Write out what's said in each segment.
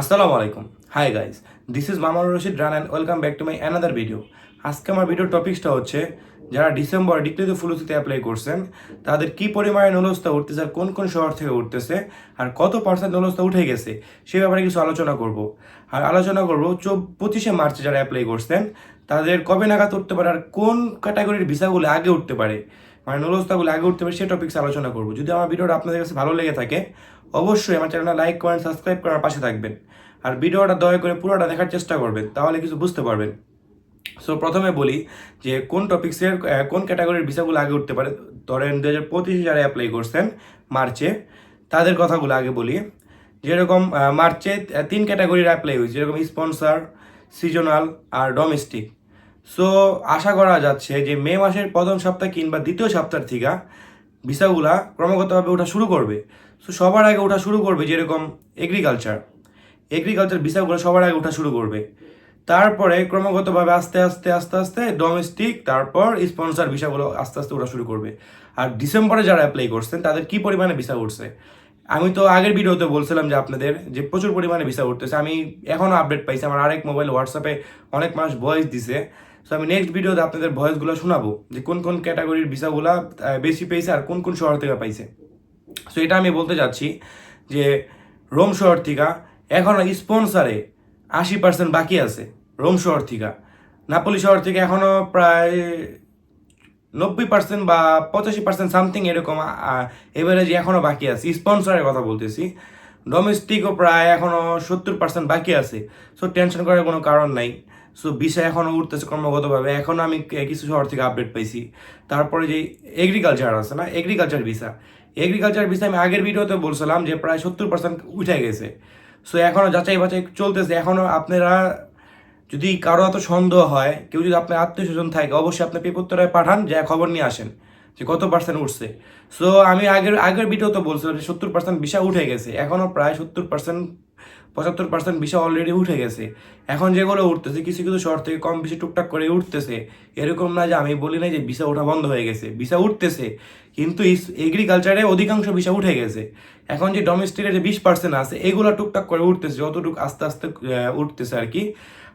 আসসালামু আলাইকুম। Hi guys this is Mamun Rashid run and welcome back to my another video আজকে আমার ভিডিওর টপিকসটা হচ্ছে, যারা ডিসেম্বর ডিক্লিত ফুলুসিতে অ্যাপ্লাই করছেন, তাদের কি পরিমাণে নলস্তা উঠতেছে আর কোন কোন শহর থেকে উঠতেছে, আর কত পার্সেন্ট নলস্তা উঠে গেছে, সে ব্যাপারে কিছু আলোচনা করব। আর আলোচনা করব, চব পঁচিশে মার্চে যারা অ্যাপ্লাই করছেন, তাদের কবে নাগাদ উঠতে পারে, আর কোন ক্যাটাগরির ভিসাগুলো আগে উঠতে পারে মানে নলস্তাগুলো আগে উঠতে পারে, সে টপিক্স আলোচনা করব। যদি আমার ভিডিওটা আপনাদের কাছে ভালো লেগে থাকে অবশ্যই আমার চ্যানেলটা লাইক করেন সাবস্ক্রাইব করার পাশে থাকবেন। আর ভিডিওটা দয়া করে পুরোটা দেখার চেষ্টা করবেন, তাহলে কিছু বুঝতে পারবেন। সো প্রথমে বলি যে কোন টপিক্সের কোন ক্যাটাগরির ভিসাগুলো আগে উঠতে পারে, ধরেন দু হাজার পঁচিশে যারা অ্যাপ্লাই করছেন মার্চে, তাদের কথাগুলো আগে বলি। যেরকম মার্চে তিন ক্যাটাগরির অ্যাপ্লাই হয়েছে, যেরকম স্পন্সর সিজনাল আর ডোমেস্টিক সো আশা করা যাচ্ছে যে মে মাসের প্রথম সপ্তাহ কিংবা দ্বিতীয় সপ্তাহ থেকে ভিসাগুলা ক্রমাগতভাবে ওঠা শুরু করবে। সো সবার আগে ওঠা শুরু করবে যেরকম এগ্রিকালচার এগ্রিকালচার ভিসাগুলো সবার আগে ওঠা শুরু করবে। তারপরে ক্রমাগতভাবে আস্তে আস্তে আস্তে আস্তে ডোমেস্টিক তারপর স্পন্সর ভিসাগুলো আস্তে আস্তে ওঠা শুরু করবে। আর ডিসেম্বরে যারা অ্যাপ্লাই করছেন, তাদের কি পরিমাণে ভিসা উঠছে? আমি তো আগের ভিডিওতে বলছিলাম যে আপনাদের যে প্রচুর পরিমাণে ভিসা উঠতেছে। আমি এখনও আপডেট পাইছি। আমার আরেক মোবাইল হোয়াটসঅ্যাপে অনেক মানুষ ভয়েস দিছে। সো আমি নেক্সট ভিডিওতে আপনাদের ভয়েসগুলো শোনাবো যে কোন কোন ক্যাটাগরির ভিসাগুলা বেশি পেয়েছে আর কোন কোন শহর থেকে পাইছে। সো এটা আমি বলতে যাচ্ছি যে রোম শহর থেকে এখনও স্পন্সারে আশি পার্সেন্ট বাকি আছে রোম শহর থেকে। নাপলি শহর থেকে এখনও প্রায় নব্বই পার্সেন্ট বা পঁচাশি পার্সেন্ট সামথিং এরকম এভারেজ এখনও বাকি আছে। স্পন্সরের কথা বলতেছি। ডোমেস্টিকও প্রায় এখনও সত্তর পার্সেন্ট বাকি আছে। সো টেনশন করার কোনো কারণ নাই। সো বিষয় এখনও উঠতেছে ক্রমাগতভাবে। এখনও আমি কিছু শহর থেকে আপডেট পাইছি। তারপরে যে এগ্রিকালচার আছে না এগ্রিকালচার ভিসা এগ্রিকালচার ভিসা আমি আগের ভিডিওতে বলছিলাম যে প্রায় সত্তর পার্সেন্ট উঠে গেছে। সো এখনও যাচাই বাছাই চলতেছে। এখনও আপনারা যদি কারও এত সন্দেহ হয়, কেউ যদি আপনার আত্মীয় স্বজন থাকে, অবশ্যই আপনি পেপত্তরায় পাঠান, যা খবর নিয়ে আসেন যে কত পার্সেন্ট উঠছে। সো আমি আগের আগের ভিডিওতে বলছিলাম যে সত্তর পার্সেন্ট বিষা উঠে গেছে। এখনও প্রায় সত্তর পার্সেন্ট পঁচাত্তর পার্সেন্ট বিষা অলরেডি উঠে গেছে। এখন যেগুলো উঠতেছে, কিছু কিছু শহর থেকে কম বেশি টুকটাক করে উঠতেছে। এরকম না যে আমি বলি না যে ভিসা ওঠা বন্ধ হয়ে গেছে। ভিসা উঠতেছে, কিন্তু এগ্রিকালচারে অধিকাংশ ভিসা উঠে গেছে। এখন যে ডোমেস্টিকের যে বিশ পার্সেন্ট আছে, এগুলো টুকটাক করে উঠতেছে, যতটুকু আস্তে আস্তে উঠতেছে আর কি।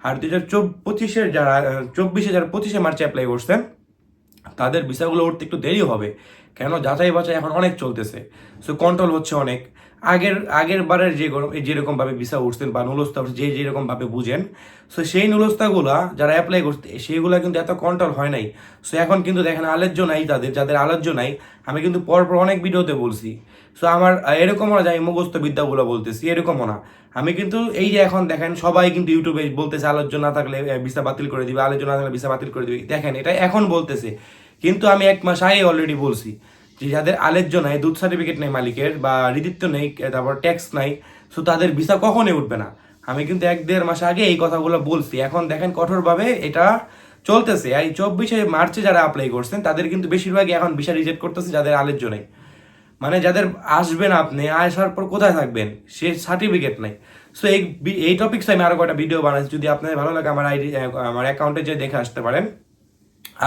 আর দু হাজার পঁচিশের যারা চব্বিশে যারা পঁচিশে মার্চে অ্যাপ্লাই করছেন, তাদের ভিসাগুলো উঠতে একটু দেরি হবে। কেন? যাচাই বাছাই এখন অনেক চলতেছে। সো কন্ট্রোল হচ্ছে অনেক। আগের আগের বারের যে গরম- যেরকম ভাবে ভিসা উঠছেন বা নুলস্তা যে যেরকম ভাবে বুঝেন সো সেই নুলস্তাগুলা যারা অ্যাপ্লাই করতে সেগুলা কিন্তু এত কন্ট্রোল হয় নাই। সো এখন কিন্তু দেখেন আলোচ্য নাই তাদের, যাদের আলোচ্য নাই, আমি কিন্তু পরপর অনেক ভিডিওতে বলছি। সো আমার, এরকমও না যে আমি মুখস্থ বিদ্যাগুলো বলতেছি, এরকমও না। আমি কিন্তু এই যে এখন দেখেন সবাই কিন্তু ইউটিউবে বলতেছে আলোচ্য না থাকলে ভিসা বাতিল করে দিবে, আলোচ্য না থাকলে ভিসা বাতিল করে দিবে। দেখেন এটা এখন বলতেছে। কিন্তু আমি এক মাস আগে অলরেডি বলছি যে যাদের আলেজ্য নাই, দুধ সার্টিফিকেট নেই মালিকের বা ঋদিত্ব নেই, তারপর ট্যাক্স নাই সো তাদের ভিসা কখনোই উঠবে না। আমি কিন্তু এক দেড় মাস আগে এই কথাগুলো বলছি। এখন দেখেন কঠোরভাবে এটা চলতেছে। এই চব্বিশে মার্চে যারা অ্যাপ্লাই করছেন, তাদের কিন্তু বেশিরভাগই এখন ভিসা রিজেক্ট করতেছে যাদের আলেজ্য নেই। মানে যাদের আসবেন আপনি, আসার পর কোথায় থাকবেন? সে সার্টিফিকেট নাই। সো এই এই টপিকস আমি আরও কয়টা ভিডিও বানাইছি যদি আপনাদের ভালো লাগে, আমার আইডি, আমার অ্যাকাউন্টে যে দেখে আসতে পারেন।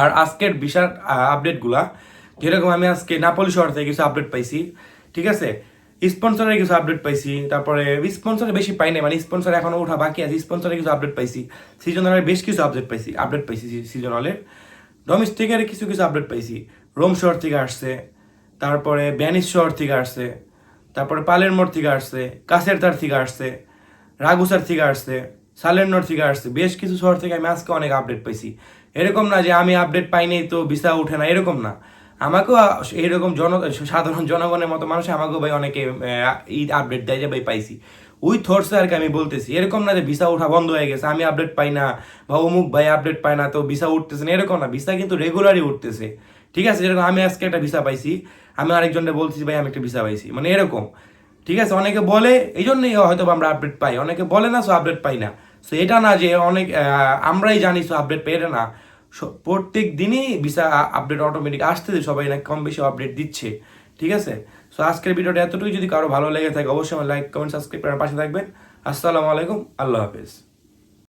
আর আজকের বিশাল আপডেটগুলা যেরকম আমি আজকে নাপলি শহর থেকে কিছু আপডেট পাইছি, ঠিক আছে? স্পন্সরের কিছু আপডেট পাইছি, তারপরে স্পন্সরে বেশি পাই নাই মানে স্পন্সর এখনও ওঠা বাকি আছে স্পন্সরে কিছু আপডেট পাইছি সিজনালের বেশ কিছু আপডেট পাইছি আপডেট পাইছি সিজনালের ডোমেস্টিকের কিছু কিছু আপডেট পাইছি রোম শহর থেকে আসছে, তারপরে ব্যানিস শহর থেকে আসছে, তারপরে পালের মোড় থেকে আসছে কাছের তার থেকে আসছে রাগুসার থেকে আসছে সালেন্নর থেকে আসছে বেশ কিছু শহর থেকে আমি আজকে অনেক আপডেট পাইছি। এরকম না যে আমি আপডেট পাইনি তো ভিসা উঠে না, এরকম না। আমাকেও এইরকম জন, সাধারণ জনগণের মতো মানুষ আমাকেও ভাই অনেকে ঈদ আপডেট দেয় যে ভাই পাইছি। ওই থটসে আর কি আমি বলতেছি। এরকম না যে ভিসা ওঠা বন্ধ হয়ে গেছে, আমি আপডেট পাই না, বা অমুক ভাই আপডেট পাই না, তো ভিসা উঠতেছে না, এরকম না। ভিসা কিন্তু রেগুলারই উঠতেছে। ঠিক আছে, যেরকম আমি আজকে একটা ভিসা পাইছি, আমি আরেকজনকে বলছি ভাই, আমি একটা ভিসা পাইছি। মানে এরকম। ঠিক আছে, অনেকে বলে এই জন্যই হয়তো আমরা আপডেট পাই। অনেকে বলে না সো আপডেট পাই না। সো এটা না যে অনেক আমরাই জানি সো আপডেট পেয়ে না। প্রত্যেক দিনই ভিসা আপডেট অটোমেটিক আসতেছে, সবাই না কম বেশি আপডেট দিচ্ছে। ঠিক আছে? সো আজকের ভিডিওটা এতটুকু যদি কারও ভালো লেগে থাকে, অবশ্যই লাইক কমেন্ট সাবস্ক্রাইব করার পাশে থাকবেন। আসসালামু আলাইকুম। আল্লাহ হাফেজ।